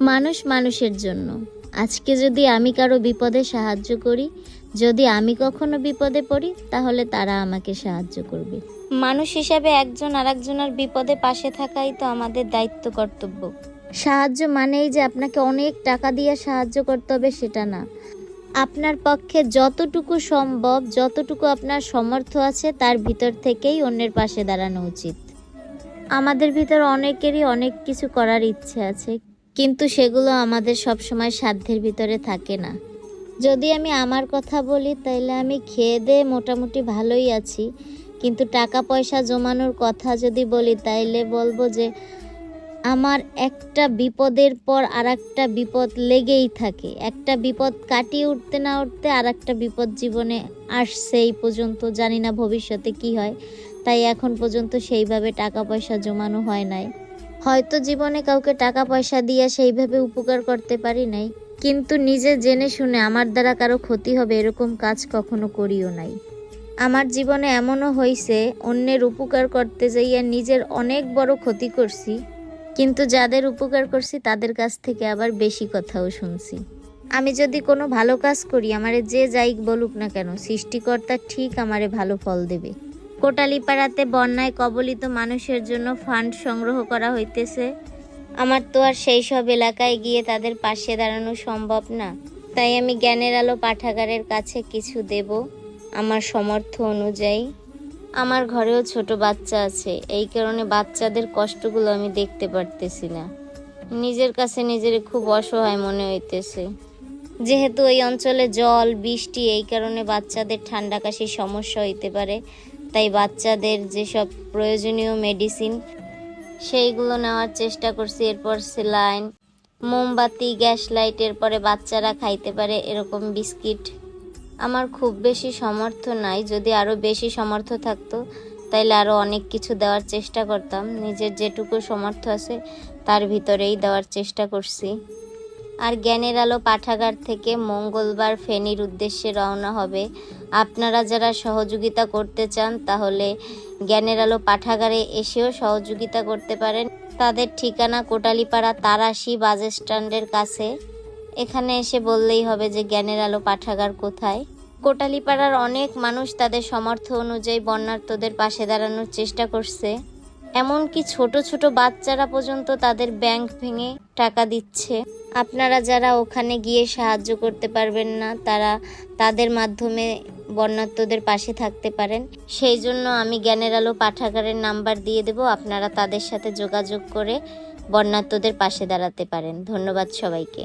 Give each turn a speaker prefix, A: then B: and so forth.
A: মানুষ মানুষের জন্য। আজকে যদি আমি কারও বিপদে সাহায্য করি, যদি আমি কখনো বিপদে পড়ি, তাহলে তারা আমাকে সাহায্য করবে। মানুষ হিসাবে একজন আরেকজনের বিপদে পাশে থাকাই তো আমাদের দায়িত্ব, কর্তব্য। সাহায্য মানেই যে আপনাকে অনেক টাকা দিয়ে সাহায্য করতে হবে, সেটা না। আপনার পক্ষে যতটুকু সম্ভব, যতটুকু আপনার সমর্থ আছে, তার ভিতর থেকেই অন্যের পাশে দাঁড়ানো উচিত। আমাদের ভিতর অনেকেরই অনেক কিছু করার ইচ্ছে আছে কিন্তু সেগুলো আমাদের সবসময় সাধ্যের ভিতরে থাকে না। যদি আমি আমার কথা বলি তাহলে আমি খেয়ে দিয়ে মোটামুটি ভালোই আছি। কিন্তু টাকা পয়সা জমানোর কথা যদি বলি, তাইলে বলব যে আমার একটা বিপদের পর আর একটা বিপদ লেগেই থাকে। একটা বিপদ কাটিয়ে উঠতে না উঠতে আর একটা বিপদ জীবনে আসছে এই পর্যন্ত। জানি না ভবিষ্যতে কি হয়, তাই এখন পর্যন্ত সেইভাবে টাকা পয়সা জমানো হয় নাই। হয়তো জীবনে কাউকে টাকা পয়সা দিয়ে সেইভাবে উপকার করতে পারি নাই। কিন্তু নিজে জেনে শুনে আমার দ্বারা কারও ক্ষতি হবে এরকম কাজ কখনো করিও নাই। আমার জীবনে এমনও হয়েছে অন্যের উপকার করতে যাইয়া নিজের অনেক বড় ক্ষতি করছি, কিন্তু যাদের উপকার করছি তাদের কাছ থেকে আবার বেশি কথাও শুনছি। আমি যদি কোনো ভালো কাজ করি, আমারে যে যাই বলুক না কেন, সৃষ্টিকর্তা ঠিক আমারে ভালো ফল দেবে। কোটালীপাড়াতে বন্যায় কবলিত মানুষের জন্য ফান্ড সংগ্রহ করা হইতেছে। আমার তো আর সেই সব এলাকায় গিয়ে তাদের পাশে দাঁড়ানো সম্ভব না। তাই আমি জ্ঞানের আলো পাঠাগারের কাছে কিছু দেব আমার সমর্থ অনুযায়ী। আমার ঘরেও ছোট বাচ্চা আছে। এই কারণে বাচ্চাদের কষ্টগুলো আমি দেখতে পারতেছি না। নিজের কাছে নিজের খুব অসহায় মনে হইতেছে। যেহেতু এই অঞ্চলে জল, বৃষ্টি, এই কারণে বাচ্চাদের ঠান্ডা কাশির সমস্যা হইতে পারে তাই বাচ্চাদের যেসব প্রয়োজনীয় মেডিসিন সেইগুলো নেওয়ার চেষ্টা করছি। এরপর সেলাইন মোমবাতি, গ্যাস লাইট, এরপরে বাচ্চারা খাইতে পারে এরকম বিস্কিট। আমার খুব বেশি সমর্থ নাই। যদি আরও বেশি সমর্থ থাকতো, তাইলে আরও অনেক কিছু দেওয়ার চেষ্টা করতাম। নিজের যেটুকু সামর্থ্য আছে, তার ভিতরেই দেওয়ার চেষ্টা করছি। আর জ্ঞানের আলো পাঠাগার থেকে মঙ্গলবার ফেনীর উদ্দেশ্যে রওনা হবে। আপনারা যারা সহযোগিতা করতে চান, তাহলে জ্ঞানের আলো পাঠাগারে এসেও সহযোগিতা করতে পারেন। তাদের ঠিকানা কোটালিপাড়া তারাশি বাস স্ট্যান্ডের কাছে। এখানে এসে বললেই হবে যে জ্ঞানের আলো পাঠাগার কোথায়। কোটালিপাড়ার অনেক মানুষ তাদের সমর্থ অনুযায়ী বন্যার্থদের পাশে দাঁড়ানোর চেষ্টা করছে। এমনকি ছোট ছোট বাচ্চারা পর্যন্ত তাদের ব্যাংক ভেঙে টাকা দিচ্ছে। আপনারা যারা ওখানে গিয়ে সাহায্য করতে পারবেন না, তারা তাদের মাধ্যমে বন্যার্থদের পাশে থাকতে পারেন। সেই জন্য আমি জ্ঞানের আলো পাঠাগারের নাম্বার দিয়ে দেব, আপনারা তাদের সাথে যোগাযোগ করে বন্যার্থদের পাশে দাঁড়াতে পারেন। ধন্যবাদ সবাইকে।